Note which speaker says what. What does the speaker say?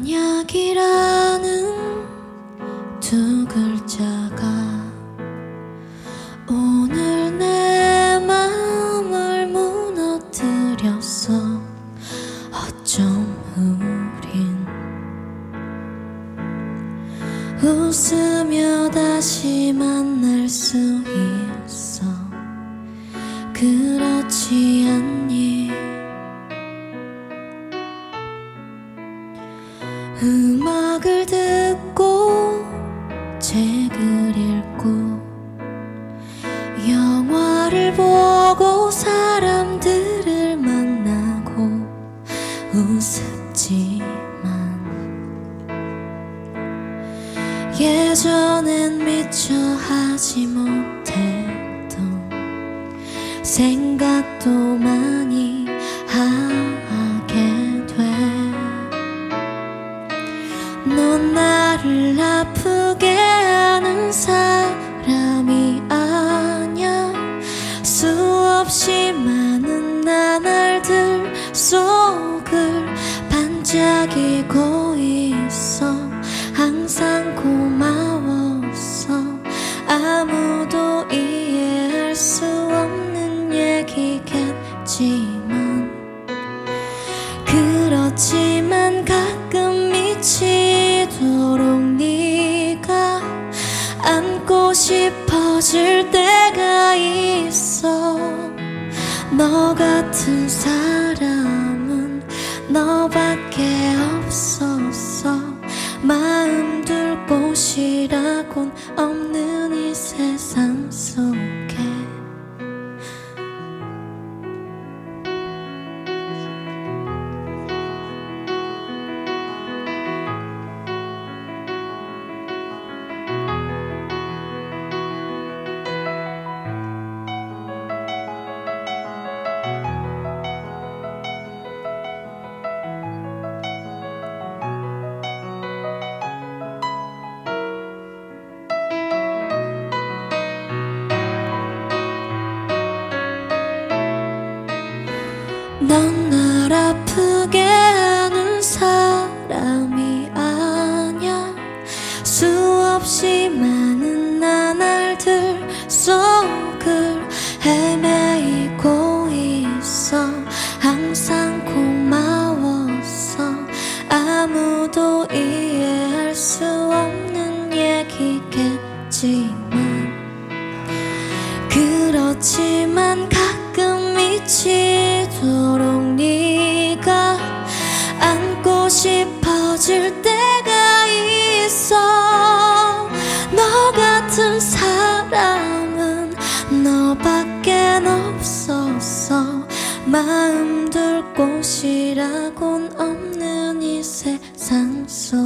Speaker 1: 마지막이라는 두 글자가 오늘 내 마음을 무너뜨렸어 어쩜 우린 웃으며 다시 만날 음악을 듣고 책을 읽고 영화를 보고 사람들을 만나고 우습지만 예전엔 미처 하지 못했던 생각도 많이 얘기겠지만 그렇지만 가끔 미치도록 네가 안고 싶어질 때가 있어. 너 같은 사람은 너밖에 없었어. 마음 둘 곳이라곤 없는 아무도 이해할 수 없는 얘기겠지만 그렇지만 가끔 미치도록 네가 안고 싶어질 때가 있어. 너 같은 사람은 너밖에 없었어 마음 둘 곳이라곤 없는 이 세상 探索。